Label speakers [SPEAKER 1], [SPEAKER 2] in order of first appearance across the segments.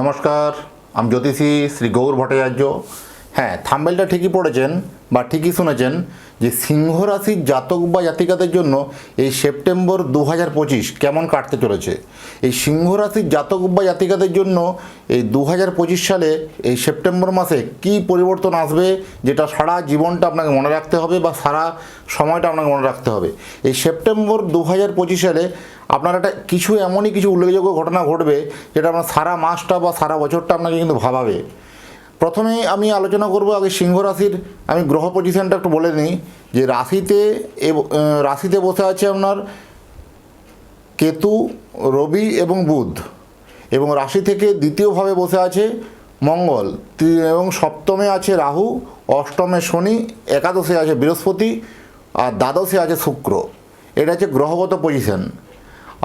[SPEAKER 1] নমস্কার আমি জ্যোতিষী শ্রী গৌর ভট্টাচার্য। হ্যাঁ থাম্বেলটা ঠিকই পড়েছেন বা ঠিকই শুনেছেন যে সিংহ রাশির জাতক বা জাতিকাদের জন্য এই সেপ্টেম্বর দু হাজার পঁচিশ কেমন কাটতে চলেছে? এই সিংহ রাশির জাতক বা জাতিকাদের জন্য এই দু হাজার পঁচিশ সালে এই সেপ্টেম্বর মাসে কি পরিবর্তন আসবে যেটা সারা জীবনটা আপনাকে মনে রাখতে হবে বা সারা সময়টা আপনাকে মনে রাখতে হবে? এই সেপ্টেম্বর দু হাজার পঁচিশ সালে আপনার একটা কিছু এমনই কিছু উল্লেখযোগ্য ঘটনা ঘটবে যেটা আপনার সারা মাসটা বা সারা বছরটা আপনাকে কিন্তু ভাবাবে। প্রথমে আমি আলোচনা করব আগে সিংহ রাশির। আমি গ্রহ পজিশনটা একটু বলে নিই যে রাশিতে রাশিতে বসে আছে আপনার কেতু, রবি এবং বুধ। এবং রাশি থেকে দ্বিতীয়ভাবে বসে আছে মঙ্গল। এবং সপ্তমে আছে রাহু, অষ্টমে শনি, একাদশে আছে বৃহস্পতি, আর দ্বাদশে আছে শুক্র। এটা হচ্ছে গ্রহগত পজিশন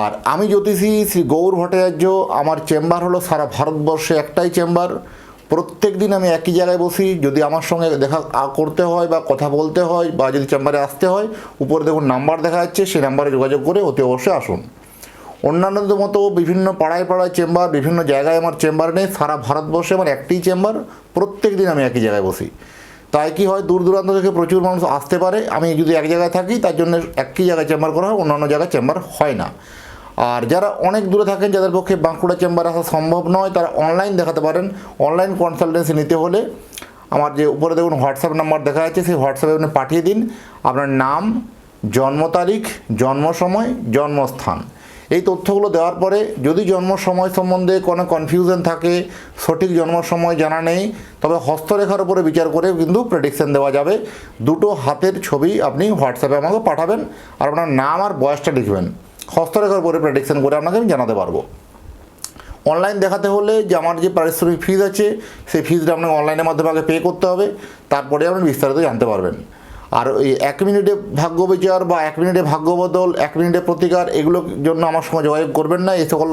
[SPEAKER 1] আর আমি জ্যোতিষী শ্রী গৌর ভট্টাচার্য, আমার চেম্বার হলো সারা ভারতবর্ষে একটাই চেম্বার প্রত্যেক দিন আমি একই জায়গায় বসি, যদি আমার সঙ্গে দেখা করতে হয় বা কথা বলতে হয় বা যদি চেম্বারে আসতে হয়, উপরে দেখুন নাম্বার দেখা যাচ্ছে, সেই নাম্বারে যোগাযোগ করে অতি অবশ্যই আসুন। অন্যান্যদের মতো বিভিন্ন পাড়ায় পাড়ায় চেম্বার, বিভিন্ন জায়গায় আমার চেম্বার নেই, সারা ভারতবর্ষে আমার একটি চেম্বার প্রত্যেক দিন আমি একই জায়গায় বসি। তাই কি হয়, দূর দূরান্ত থেকে প্রচুর মানুষ আসতে পারে, আমি যদি এক জায়গায় থাকি, তার জন্য একই জায়গায় চেম্বার করা হয়, অন্যান্য জায়গায় চেম্বার হয় না। আর যারা অনেক দূরে থাকেন, যাদের পক্ষে বাঁকুড়া চেম্বার আসা সম্ভব নয়, তারা অনলাইন দেখাতে পারেন। অনলাইন কনসালটেন্সি নিতে হলে আমার যে উপরে দেখুন হোয়াটসঅ্যাপ নাম্বার দেখা যাচ্ছে, সেই হোয়াটসঅ্যাপে আপনি পাঠিয়ে দিন। আপনার নাম, জন্ম তারিখ, জন্ম সময়, জন্মস্থান। এই তথ্যগুলো দেওয়ার পরে যদি জন্ম সময় সম্বন্ধে কোনো কনফিউশন থাকে, সঠিক জন্ম সময় জানা নেই, তবে হস্তরেখার উপরে বিচার করে কিন্তু প্রেডিকশন দেওয়া যাবে। দুটো হাতের ছবি আপনি হোয়াটসঅ্যাপে আমাকে পাঠাবেন, আর আপনার নাম আর বয়সটা লিখবেন। হস্তরেখার উপরে প্রেডিকশান করে আপনাকে আমি জানাতে পারব। অনলাইন দেখাতে হলে যে আমার যে পারিশ্রমিক ফিজ আছে, সেই ফিজটা আপনাকে অনলাইনের মাধ্যমে আগে পে করতে হবে, তারপরে আপনি বিস্তারিত জানতে পারবেন। আর ওই এক মিনিটে ভাগ্য বিচার বা এক মিনিটে ভাগ্য বদল এক মিনিটে প্রতিকার, এগুলোর জন্য আমার সঙ্গে যোগাযোগ করবেন না, এই সকল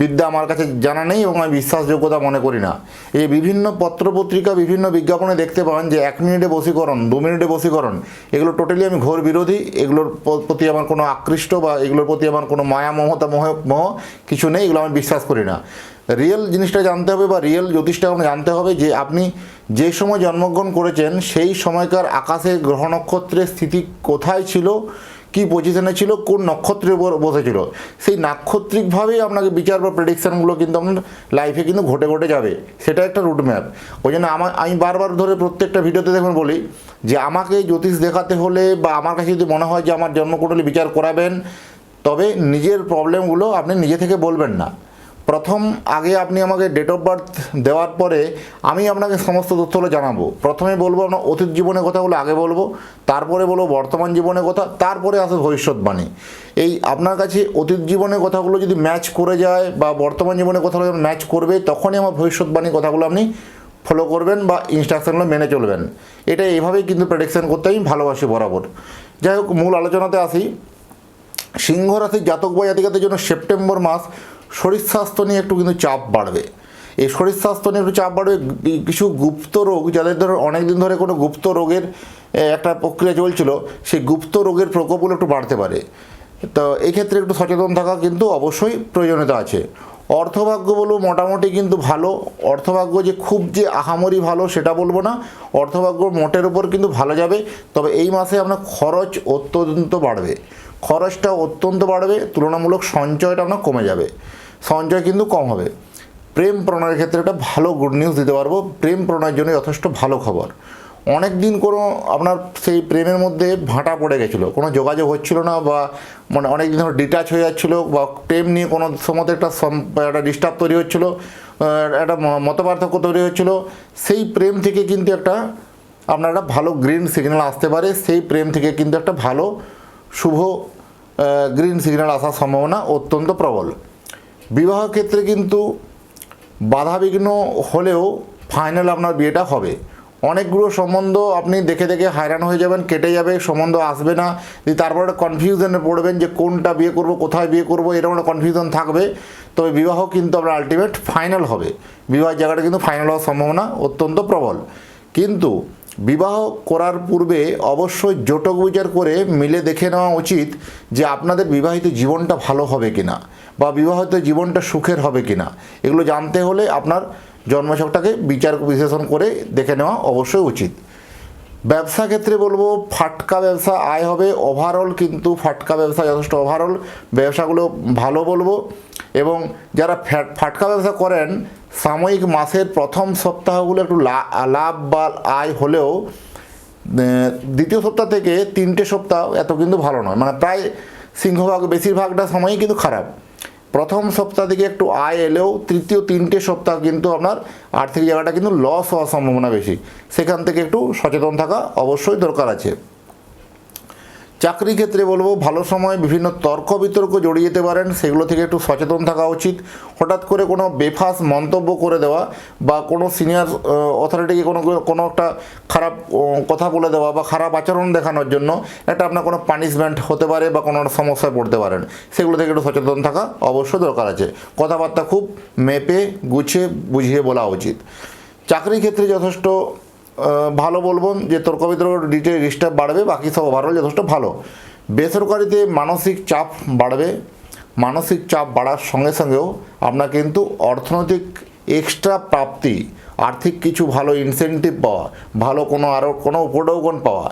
[SPEAKER 1] বিদ্যা আমার কাছে জানা নেই এবং আমি বিশ্বাসযোগ্যতা মনে করি না। এই বিভিন্ন পত্রপত্রিকা, বিভিন্ন বিজ্ঞাপনে দেখতে পান যে এক মিনিটে বসীকরণ দু মিনিটে বসীকরণ এগুলো টোটালি আমি ঘোর বিরোধী, এগুলোর প্রতি আমার কোনো আকৃষ্ট বা এগুলোর প্রতি আমার কোনো মায়া, মমতা, মোহ মোহ কিছু নেই, এগুলো আমি বিশ্বাস করি না। রিয়েল জিনিসটা জানতে হবে বা রিয়েল জ্যোতিষটা আপনাকে জানতে হবে যে আপনি যে সময় জন্মগ্রহণ করেছেন, সেই সময়কার আকাশে গ্রহ নক্ষত্রের স্থিতি কোথায় ছিল কি পজিশনে ছিল, কোন নক্ষত্রে বসেছিল সেই নাক্ষত্রিকভাবেই আপনাকে বিচার বা প্রেডিকশানগুলো কিন্তু আপনার লাইফে কিন্তু ঘটে ঘটে যাবে। সেটা একটা রুট ম্যাপ ওই জন্য আমার আমি বারবার ধরে প্রত্যেকটা ভিডিওতে দেখুন বলি যে আমাকে জ্যোতিষ দেখাতে হলে বা আমার কাছে যদি মনে হয় যে আমার জন্মকুণ্ডলী বিচার করাবেন, তবে নিজের প্রবলেমগুলো আপনি নিজে থেকে বলবেন না। প্রথম আগে আপনি আমাকে ডেট অফ বার্থ দেওয়ার পরে আমি আপনাকে সমস্ত তথ্যগুলো জানাব। প্রথমে বলব আপনার অতীত জীবনের কথাগুলো আগে বলব, তারপরে বলব বর্তমান জীবনের কথা, তারপরে আসে ভবিষ্যৎবাণী। এই আপনার কাছে অতীত জীবনের কথাগুলো যদি ম্যাচ করে যায় বা বর্তমান জীবনের কথাগুলো যখন ম্যাচ করবে, তখনই আমার ভবিষ্যৎবাণীর কথাগুলো আপনি ফলো করবেন বা ইনস্ট্রাকশনগুলো মেনে চলবেন। এটা এইভাবেই কিন্তু প্রেডিকশান করতে আমি ভালোবাসি বরাবর। যাই হোক, মূল আলোচনাতে আসি। সিংহ রাশির জাতক বা জাতিকাদের জন্য সেপ্টেম্বর মাস শরীর স্বাস্থ্য নিয়ে একটু কিন্তু চাপ বাড়বে। এই শরীর স্বাস্থ্য নিয়ে একটু চাপ বাড়বে কিছু গুপ্ত রোগ, যাদের ধরো অনেক দিন ধরে কোনো গুপ্ত রোগের একটা প্রক্রিয়া চলছিল, সেই গুপ্ত রোগের প্রকোপগুলো একটু বাড়তে পারে। তো এই ক্ষেত্রে একটু সচেতন থাকা কিন্তু অবশ্যই প্রয়োজনীয়তা আছে। অর্থভাগ্য বলব মোটামুটি কিন্তু ভালো। অর্থভাগ্য যে খুব যে আহামরি ভালো সেটা বলব না। অর্থভাগ্য মোটের উপর কিন্তু ভালো যাবে। তবে এই মাসে আপনার খরচ অত্যন্ত বাড়বে। খরচটা অত্যন্ত বাড়বে, তুলনামূলক সঞ্চয়টা আপনার কমে যাবে। সঞ্চয় কিন্তু কম হবে। প্রেম প্রণয়ের ক্ষেত্রে একটা ভালো গুড নিউজ দিতে পারব। প্রেম প্রণয়ের জন্য যথেষ্ট ভালো খবর। অনেক দিন কোনো আপনার সেই প্রেমের মধ্যে ভাঁটা পড়ে গেছিল। কোনো যোগাযোগ হচ্ছিল না বা মানে অনেক দিন ধরে ডিটাচ হয়ে যাচ্ছিল বা প্রেম নিয়ে কোনো সময় একটা একটা ডিস্টার্ব তৈরি হচ্ছিল একটা মতপার্থক্য তৈরি হচ্ছিল। সেই প্রেম থেকে কিন্তু একটা আপনার একটা ভালো গ্রিন সিগন্যাল আসতে পারে। সেই প্রেম থেকে কিন্তু একটা ভালো, শুভ গ্রিন সিগন্যাল আসার সম্ভাবনা অত্যন্ত প্রবল। বিবাহ ক্ষেত্রে কিন্তু বাধাবিঘ্ন হলেও ফাইনাল আপনার বিয়েটা হবে। অনেকগুলো সম্বন্ধ আপনি দেখে দেখে হায়রান হয়ে যাবেন, কেটে যাবে, সম্বন্ধ আসবে না। দিয়ে তারপর কনফিউশনে পড়বেন যে কোনটা বিয়ে করব, কোথায় বিয়ে করব, এরকম একটা কনফিউশন থাকবে, তবে বিবাহ কিন্তু আপনার আলটিমেট ফাইনাল হবে। বিবাহের জায়গাটা কিন্তু ফাইনাল হওয়ার সম্ভাবনা অত্যন্ত প্রবল। কিন্তু বিবাহ করার পূর্বে অবশ্যই জোটক বিচার করে মিলে দেখে নেওয়া উচিত যে আপনাদের বিবাহিত জীবনটা ভালো হবে কিনা। বিবাহিত জীবনটা সুখের হবে কিনা, এগুলো জানতে হলে আপনার জন্মছকটাকে বিচার বিশ্লেষণ করে দেখে নেওয়া অবশ্যই উচিত। ব্যবসা ক্ষেত্রে বলব, ফাটকা ব্যবসা আয় হবে ওভারঅল কিন্তু ফাটকা ব্যবসা যথেষ্ট ওভারঅল ব্যবসাগুলো ভালো বলব। এবং যারা ফাটকা ব্যবসা করেন, সাময়িক মাসের প্রথম সপ্তাহগুলো একটু লাভ বা আয় হলেও দ্বিতীয় সপ্তাহ থেকে তিনটে সপ্তাহ এত কিন্তু ভালো নয়। মানে প্রায় সিংহভাগ, বেশিরভাগটা সময়ই কিন্তু খারাপ। প্রথম সপ্তাহ থেকে একটু আয় এলেও তৃতীয়, তিনটে সপ্তাহ কিন্তু আপনার আর্থিক জায়গাটা কিন্তু লস হওয়ার সম্ভাবনা বেশি। সেখান থেকে একটু সচেতন থাকা অবশ্যই দরকার আছে। চাকরি ক্ষেত্রে বলব, ভালো সময়, বিভিন্ন তর্ক বিতর্ক জড়িয়ে যেতে পারেন, সেগুলো থেকে একটু সচেতন থাকা উচিত। হঠাৎ করে কোনো বেফাস মন্তব্য করে দেওয়া বা কোনো সিনিয়র অথরিটিকে কোনো কোনো একটা খারাপ কথা বলে দেওয়া বা খারাপ আচরণ দেখানোর জন্য একটা আপনার কোনো পানিশমেন্ট হতে পারে বা কোনো সমস্যায় পড়তে পারেন। সেগুলো থেকে একটু সচেতন থাকা অবশ্যই দরকার আছে। কথাবার্তা খুব মেপে, গুছিয়ে, বুঝিয়ে বলা উচিত। চাকরি ক্ষেত্রে যথেষ্ট ভালো বলব যে তর্ক বিতর্ক ডিটেল ডিস্টার্ব বাড়বে, বাকি সব ওভারঅল যথেষ্ট ভালো। বেসরকারিতে মানসিক চাপ বাড়বে, মানসিক চাপ বাড়ার সঙ্গে সঙ্গেও আপনার কিন্তু অর্থনৈতিক এক্সট্রা প্রাপ্তি, আর্থিক কিছু ভালো ইনসেন্টিভ পাওয়া, ভালো কোনো আরও কোনো উপঢৌকন পাওয়া,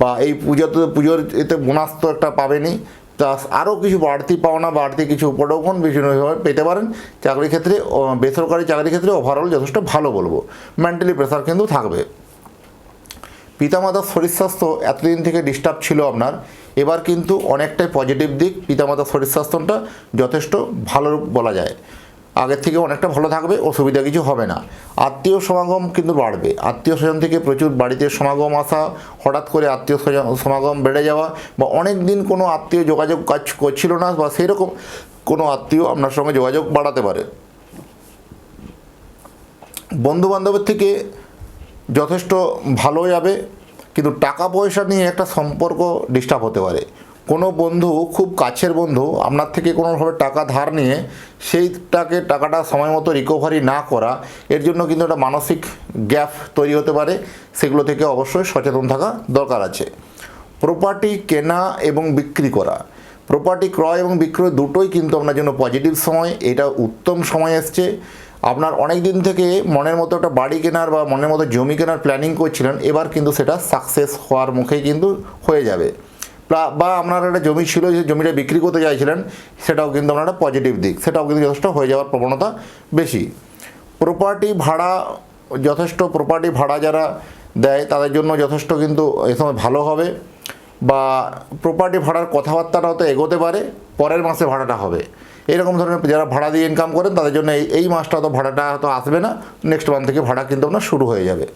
[SPEAKER 1] বা এই পুজোতে পুজোর এতে বোনাস তো একটা পাবেনই প্লাস আরও কিছু বাড়তি পাওনা, বাড়তি কিছু উপঢৌকন বিভিন্নভাবে পেতে পারেন। চাকরির ক্ষেত্রে বেসরকারি চাকরির ক্ষেত্রে ওভারঅল যথেষ্ট ভালো বলব। মেন্টালি প্রেশার কিন্তু থাকবে। পিতামাতার শরীর স্বাস্থ্য এতদিন থেকে ডিস্টার্ব ছিল আপনার, এবার কিন্তু অনেকটাই পজিটিভ দিক, পিতামাতার শরীর স্বাস্থ্যটা যথেষ্ট ভালো বলা যায়। আগের থেকে অনেকটা ভালো থাকবে, অসুবিধা কিছু হবে না। আত্মীয় সমাগম কিন্তু বাড়বে। আত্মীয় স্বজন থেকে প্রচুর বাড়িতে সমাগম আসা, হঠাৎ করে আত্মীয় স্বজন, সমাগম বেড়ে যাওয়া বা অনেক দিন কোনো আত্মীয় যোগাযোগ কাজ করছিল না বা সেই রকম কোনো আত্মীয় আপনার সঙ্গে যোগাযোগ বাড়াতে পারে। বন্ধু বান্ধবের থেকে যথেষ্ট ভালো যাবে, কিন্তু টাকা পয়সা নিয়ে একটা সম্পর্ক ডিস্টার্ব হতে পারে। কোনো বন্ধু, খুব কাছের বন্ধু, আপনার থেকে কোনোভাবে টাকা ধার নিয়ে সেইটাকে টাকাটা সময় মতো রিকভারি না করা, এর জন্য কিন্তু একটা মানসিক গ্যাপ তৈরি হতে পারে। সেগুলো থেকে অবশ্যই সচেতন থাকা দরকার আছে। প্রপার্টি কেনা এবং বিক্রি করা। প্রপার্টি ক্রয় এবং বিক্রয় দুটোই কিন্তু আপনার জন্য পজিটিভ সময়। এটা উত্তম সময় এসছে। আপনার অনেক দিন থেকে মনের মতো একটা বাড়ি কেনার বা মনের মতো জমি কেনার প্ল্যানিং করছিলেন, এবার কিন্তু সেটা সাকসেস হওয়ার মুখেই কিন্তু হয়ে যাবে। বা আপনার একটা জমি ছিল যে জমিটা বিক্রি করতে চাইছিলেন, সেটাও কিন্তু আপনার একটা পজিটিভ দিক, সেটাও কিন্তু যথেষ্ট হয়ে যাওয়ার প্রবণতা বেশি। প্রপার্টি ভাড়া, যথেষ্ট প্রপার্টি ভাড়া যারা দেয়, তাদের জন্য যথেষ্ট কিন্তু এ সময় ভালো হবে। বা প্রপার্টি ভাড়ার কথাবার্তাটা হয়তো এগোতে পারে, পরের মাসে ভাড়াটা হবে। এরকম ধরনের যারা ভাড়া দিয়ে ইনকাম করেন, তাদের জন্য এই এই মাসটা হয়তো ভাড়াটা হয়তো আসবে না নেক্সট মান্থ থেকে ভাড়া কিন্তু আপনার শুরু হয়ে যাবে।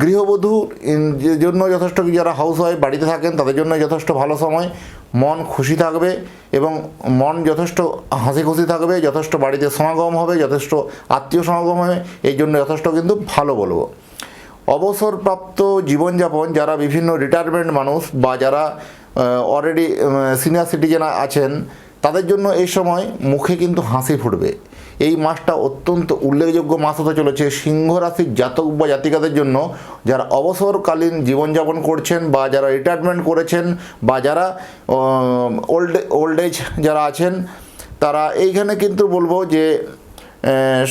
[SPEAKER 1] গৃহবধূ, ইন- যে জন্য যথেষ্ট যারা হাউস ওয়াইফ বাড়িতে থাকেন, তাদের জন্য যথেষ্ট ভালো সময়। মন খুশি থাকবে এবং মন যথেষ্ট হাসি খুশি থাকবে, যথেষ্ট বাড়িতে সমাগম হবে, যথেষ্ট আত্মীয় সমাগম হবে, এই জন্য যথেষ্ট কিন্তু ভালো বলব। অবসরপ্রাপ্ত জীবনযাপন, যারা বিভিন্ন রিটায়ারমেন্ট মানুষ বা যারা অলরেডি সিনিয়র সিটিজেন আছেন তাদের জন্য এই সময় মুখে কিন্তু হাসি ফুটবে। এই মাসটা অত্যন্ত উল্লেখযোগ্য মাস হতে চলেছে সিংহ রাশির জাতক বা জাতিকাদের জন্য, যারা অবসরকালীন জীবনযাপন করছেন বা যারা রিটায়ারমেন্ট করেছেন বা যারা ওল্ড ওল্ড এজ যারা আছেন, তারা এইখানে কিন্তু বলব যে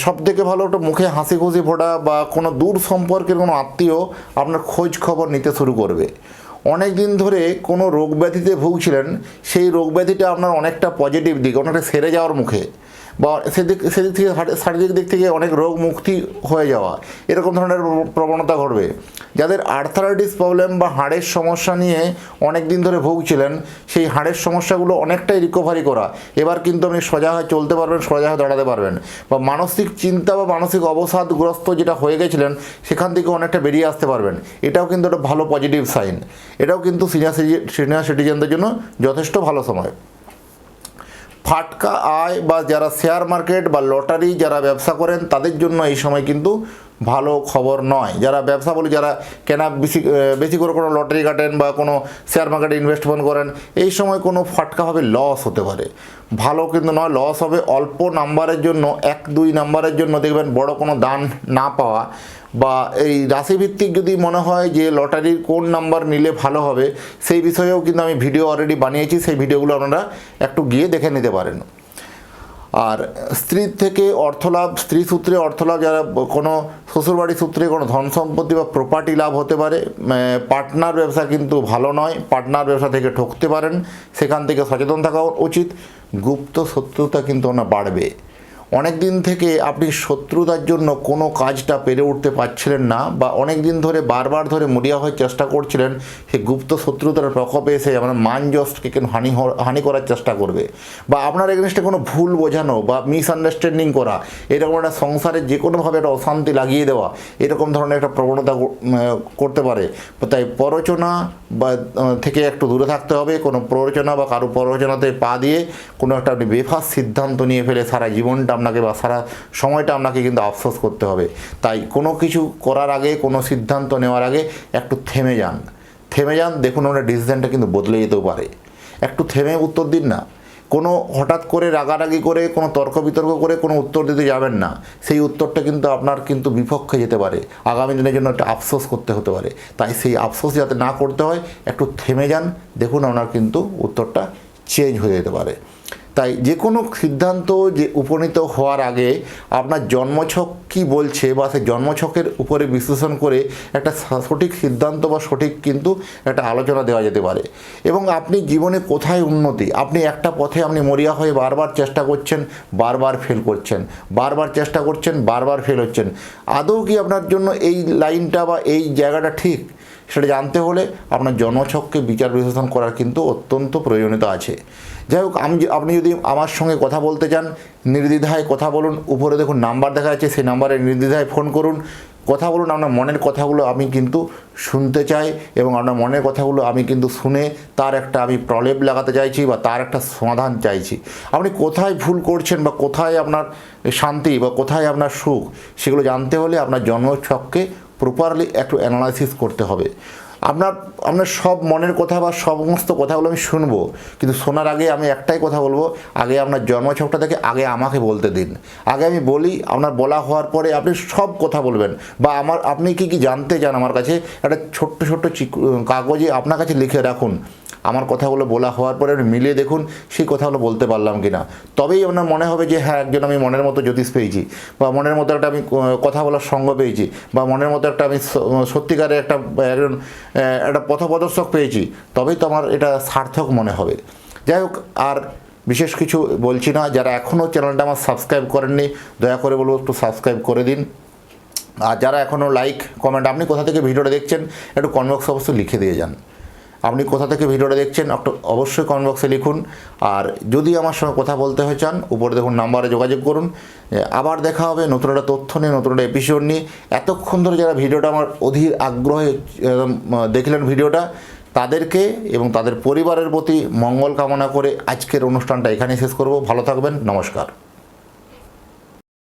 [SPEAKER 1] সব থেকে ভালো একটা মুখে হাসি খুশি ফোটা বা কোনো দূর সম্পর্কের কোনো আত্মীয় আপনার খোঁজ খবর নিতে শুরু করবে। অনেক দিন ধরে কোনো রোগ ব্যাধিতে ভুগছিলেন, সেই রোগ ব্যাধিটা আপনার অনেকটা পজিটিভ দিক, অনেকটা সেরে যাওয়ার মুখে। বা সেদিক সেদিক থেকে শারীরিক দিক থেকে অনেক রোগ মুক্তি হয়ে যাওয়া, এরকম ধরনের প্রবণতা ঘটবে। যাদের আর্থারাইটিস প্রবলেম বা হাড়ের সমস্যা নিয়ে অনেক দিন ধরে ভুগছিলেন, সেই হাড়ের সমস্যাগুলো অনেকটাই রিকভারি করা। এবার কিন্তু আপনি সোজা হয়ে চলতে পারবেন সোজা হয়ে দাঁড়াতে পারবেন। বা মানসিক চিন্তা বা মানসিক অবসাদগ্রস্ত যেটা হয়ে গেছিলেন, সেখান থেকে অনেকটা বেরিয়ে আসতে পারবেন। এটাও কিন্তু একটা ভালো পজিটিভ সাইন এটাও কিন্তু সিনিয়র সিনিয়র সিটিজেনদের জন্য যথেষ্ট ভালো সময়। ফাটকা আয় বা যারা শেয়ার মার্কেট বা লটারি যারা ব্যবসা করেন, তাদের জন্য এই সময় কিন্তু ভালো খবর নয়। যারা ব্যবসা বলি, যারা কেনা বেশি বেশি করে কোনো লটারি কাটেন বা কোনো শেয়ার মার্কেটে ইনভেস্টমেন্ট করেন, এই সময় কোনো ফাটকাভাবে লস হতে পারে। ভালো কিন্তু নয় লস হবে অল্প নাম্বারের জন্য, এক দুই নাম্বারের জন্য দেখবেন বড় কোনো দান না পাওয়া। বা এই রাশিভিত্তিক যদি মনে হয় যে লটারির কোন নাম্বার নিলে ভালো হবে, সেই বিষয়েও কিন্তু আমি ভিডিও অলরেডি বানিয়েছি, সেই ভিডিওগুলো আপনারা একটু গিয়ে দেখে নিতে পারেন। আর স্ত্রীর থেকে অর্থলাভ, স্ত্রী সূত্রে অর্থলাভ, যারা কোনো শ্বশুরবাড়ি সূত্রে কোনো ধন সম্পত্তি বা প্রপার্টি লাভ হতে পারে পার্টনার ব্যবসা কিন্তু ভালো নয় পার্টনার ব্যবসা থেকে ঠকতে পারেন, সেখান থেকে সচেতন থাকা উচিত। গুপ্ত শত্রুতা কিন্তু ওনার বাড়বে। অনেক দিন থেকে আপনি শত্রুতার জন্য কোনো কাজটা পেরে উঠতে পারছিলেন না বা অনেক দিন ধরে বারবার ধরে মরিয়া হয়ে চেষ্টা করছিলেন সে গুপ্ত শত্রুতার প্রকোপে এসে আপনার মান কিন্তু হানি হানি করার চেষ্টা করবে? বা আপনার এগেনস্টে কোনো ভুল বোঝানো বা মিসআন্ডারস্ট্যান্ডিং করা, এরকম একটা সংসারে যে কোনোভাবে একটা অশান্তি লাগিয়ে দেওয়া, এরকম ধরনের একটা প্রবণতা করতে পারে। তাই প্ররোচনা বা থেকে একটু দূরে থাকতে হবে, কোনো প্ররোচনা বা কারও প্ররোচনাতে পা দিয়ে কোনো একটা আপনি বেফাস সিদ্ধান্ত নিয়ে ফেলে সারা জীবনটা আপনাকে বা সারা সময়টা আপনাকে কিন্তু আফসোস করতে হবে। তাই কোনো কিছু করার আগে, কোনো সিদ্ধান্ত নেওয়ার আগে একটু থেমে যান। থেমে যান, দেখুন ওনার ডিসিশনটা কিন্তু বদলে যেতেও পারে। একটু থেমে উত্তর দিন না। কোনো হঠাৎ করে রাগারাগি করে, কোনো তর্ক বিতর্ক করে কোনো উত্তর দিতে যাবেন না। সেই উত্তরটা কিন্তু আপনার কিন্তু বিপক্ষে যেতে পারে। আগামী দিনের জন্য একটা আফসোস করতে হতে পারে। তাই সেই আফসোস যাতে না করতে হয়, একটু থেমে যান, দেখুন আপনার কিন্তু উত্তরটা চেঞ্জ হয়ে যেতে পারে। তাই যে কোনো সিদ্ধান্ত যে উপনীত হওয়ার আগে আপনার জন্মছক কি বলছে বা সেই জন্মছকের উপরে বিশ্লেষণ করে একটা সঠিক সিদ্ধান্ত বা সঠিক কিন্তু একটা আলোচনা দেওয়া যেতে পারে। এবং আপনি জীবনে কোথায় উন্নতি? আপনি একটা পথে আপনি মরিয়া হয়ে বারবার চেষ্টা করছেন, বারবার ফেল করছেন, বারবার চেষ্টা করছেন, বারবার ফেল হচ্ছেন। আদৌ কি আপনার জন্য এই লাইনটা বা এই জায়গাটা ঠিক? সেটা জানতে হলে আপনার জন্মছককে বিচার বিশ্লেষণ করার কিন্তু অত্যন্ত প্রয়োজনীয়তা আছে। যাই হোক, আমি আপনি যদি আমার সঙ্গে কথা বলতে চান, নির্দ্বিধায় কথা বলুন, উপরে দেখুন নাম্বার দেখা যাচ্ছে, সেই নাম্বারে নির্দ্বিধায় ফোন করুন। কথা বলুন, আপনার মনের কথাগুলো আমি কিন্তু শুনতে চাই এবং আপনার মনের কথাগুলো আমি কিন্তু শুনে তার একটা আমি প্রলেপ লাগাতে চাইছি বা তার একটা সমাধান চাইছি। আপনি কোথায় ভুল করছেন বা কোথায় আপনার শান্তি বা কোথায় আপনার সুখ, সেগুলো জানতে হলে আপনার জন্মছককে প্রপারলি একটু অ্যানালাইসিস করতে হবে। আপনার আপনার সব মনের কথা বা সমস্ত কথাগুলো আমি শুনব, কিন্তু শোনার আগে আমি একটাই কথা বলব, আগে আপনার জন্মছকটা থেকে আগে আমাকে বলতে দিন। আগে আমি বলি, আপনার বলা হওয়ার পরে আপনি সব কথা বলবেন, বা আমার, আপনি কি কি জানতে চান আমার কাছে, একটা ছোট্ট ছোট্ট কাগজে আপনার কাছে লিখে রাখুন। আমার কথাগুলো বলা হওয়ার পরে মিলিয়ে দেখুন সেই কথাগুলো বলতে পারলাম কি না তবেই আপনার মনে হবে যে হ্যাঁ একজন আমি মনের মতো জ্যোতিষ পেয়েছি বা মনের মতো একটা আমি কথা বলার সঙ্গ পেয়েছি বা মনের মতো একটা আমি সত্যিকারের একটা একজন একটা পথপ্রদর্শক পেয়েছি, তবেই তো আমার এটা সার্থক মনে হবে। যাই হোক, আর বিশেষ কিছু বলছি না, যারা এখনও চ্যানেলটা আমার সাবস্ক্রাইব করেননি, দয়া করে বলব একটু সাবস্ক্রাইব করে দিন। আর যারা এখনও লাইক, কমেন্ট, আপনি কোথা থেকে ভিডিওটা দেখছেন, একটু কমেন্ট বক্সে অবশ্যই লিখে দিয়ে যান। আপনি কোথা থেকে ভিডিওটা দেখছেন অবশ্যই কমেন্ট বক্সে লিখুন। আর যদি আমার সঙ্গে কথা বলতে হয় চান, উপরে দেখুন নাম্বারে যোগাযোগ করুন। আবার দেখা হবে নতুন একটা তথ্য নিয়ে, নতুন একটা এপিসোড নিয়ে। এতক্ষণ ধরে যারা ভিডিওটা আমার অধীর আগ্রহে দেখলেন ভিডিওটা, তাদেরকে এবং তাদের পরিবারের প্রতি মঙ্গল কামনা করে আজকের অনুষ্ঠানটা এখানেই শেষ করব। ভালো থাকবেন, নমস্কার।